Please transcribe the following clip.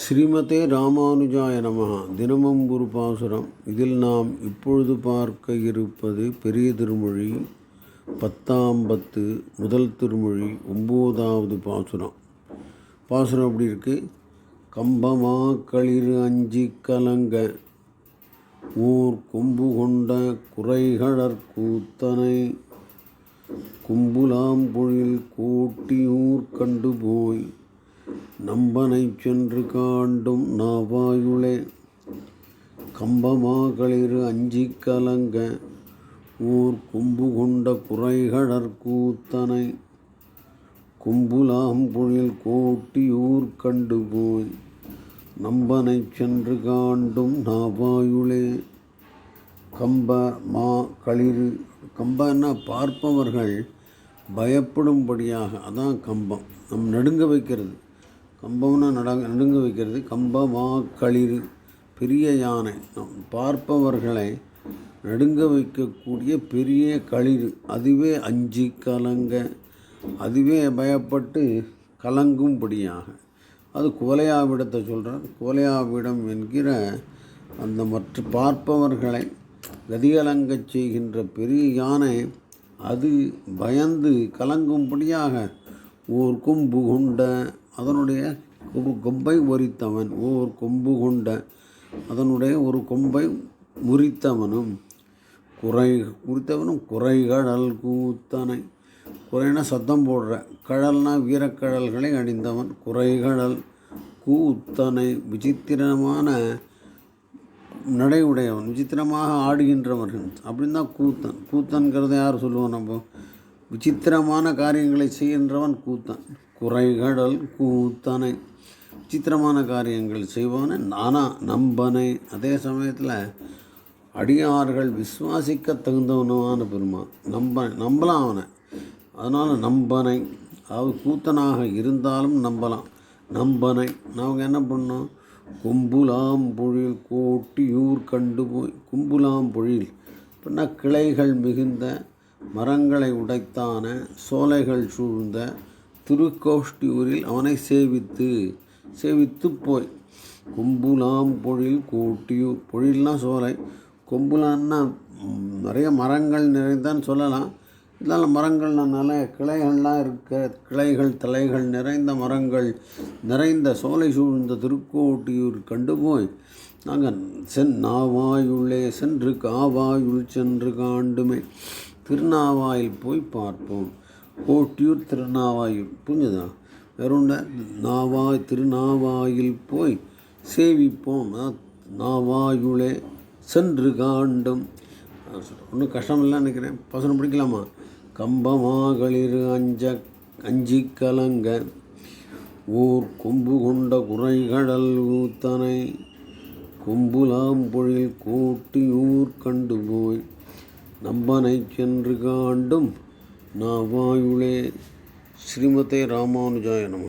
ஸ்ரீமதே ராமானுஜாய நமஹ. தினமும் குரு பாசுரம். இதில் நாம் இப்பொழுது பார்க்க இருப்பது பெரிய திருமொழி பத்தாம் பத்து முதல் திருமொழி ஒம்போதாவது பாசுரம். பாசுரம் அப்படி இருக்கு? கம்பமா களிர் அஞ்சி கலங்க ஊர் கொம்பு கொண்ட குறைகளற் கூத்தனை கும்புலாம் பொழில் கோட்டியூர் கண்டு போய் நம்பனை சென்று காண்டும் நாவாயுளே. கம்பமாகளிரு அஞ்சி கலங்க ஊர் கும்பு கொண்ட குறைகளற்கூத்தனை கும்புலாம் பொழில் கோட்டியூர் கண்டு போய் நம்பனை சென்று காண்டும் நாவாயுளே. கம்ப மா களிறு கம்பன்னா பார்ப்பவர்கள் பயப்படும்படியாக அதான் கம்பம். நம் நடுங்க வைக்கிறது. கம்பம்னா நடங் நடுங்க வைக்கிறது. கம்ப களிர் பெரிய யானை. நம் பார்ப்பவர்களை நடுங்க வைக்கக்கூடிய பெரிய களிர் அதுவே அஞ்சு கலங்க அதுவே பயப்பட்டு கலங்கும்படியாக. அது குவலையாவிடத்தை சொல்கிறார் குவலையாவிடம் என்கிற அந்த மற்ற பார்ப்பவர்களை கதிகலங்கச் செய்கின்ற பெரிய யானை அது பயந்து கலங்கும்படியாக ஓர் கொம்பு கொண்ட அதனுடைய கொம்பு கொம்பை முறித்தவன். ஓர் கொம்பு கொண்ட அதனுடைய ஒரு கொம்பை முறித்தவனும் குறை முறித்தவனும் குறைகடல் கூத்தனை. குறைனா சத்தம் போடுற கடல்னா வீரக்கடல்களை அணிந்தவன் குறைகடல் கூத்தனை. விசித்திரமான நடை உடையவன் விசித்திரமாக ஆடுகின்றவர்கள் அப்படின்னு தான் கூத்தன். கூத்தன்கிறத யார் சொல்லுவோம் நம்ம? விசித்திரமான காரியங்களை செய்கின்றவன் கூத்தன். குறைகடல் கூத்தனை. விசித்திரமான காரியங்கள் செய்வானே நானா நம்பனை. அதே சமயத்தில் அடியார்கள் விசுவாசிக்க தகுந்தவனுமான பெருமான். நம்ப நம்பலாம் அவனை. அதனால் நம்பனை. அதாவது கூத்தனாக இருந்தாலும் நம்பலாம். நம்பனை. நமக்கு என்ன பண்ணோம்? கும்புலாம் பொழில் கோட்டியூர் கண்டு போய் கும்புலாம் பொழில். அப்படின்னா கிளைகள் மிகுந்த மரங்களை உடைத்தான சோலைகள் சூழ்ந்த திருக்கோஷ்டியூரில் அவனை சேவித்து சேவித்து போய். கொம்புலாம் பொழில் கோட்டியூர் பொழில்னா சோலை. கொம்புலான்னா நிறைய மரங்கள் நிறைந்தான்னு சொல்லலாம். இதெல்லாம் மரங்கள்னால கிளைகள்லாம் இருக்க கிளைகள் தலைகள் நிறைந்த மரங்கள் நிறைந்த சோலை சூழ்ந்த திருக்கோட்டியூர் கண்டு போய் நாங்கள் சென் நாவாயுள்ளே சென்று காவாயுள் சென்று காண்டுமே. திருநாவாயில் போய் பார்ப்போம். கோட்டியூர் திருநாவாயில் புரிஞ்சுதா? வேறுண்ட நாவாய் திருநாவாயில் போய் சேவிப்போம். நாவாயுளே சென்று காண்டும். ஒன்றும் கஷ்டம் இல்லை நினைக்கிறேன். பசங்க பிடிக்கலாமா? கம்பமாகளிரு அஞ்ச அஞ்சி கலங்க. ஊர் கொம்பு கொண்ட குறைகடல் ஊத்தனை. கொம்புலாம் பொழில் கூட்டி ஊர் கண்டு போய் நம்பனை சென்று காண்டும் நாவாயுளே. ஸ்ரீமதே ராமானுஜாய நம.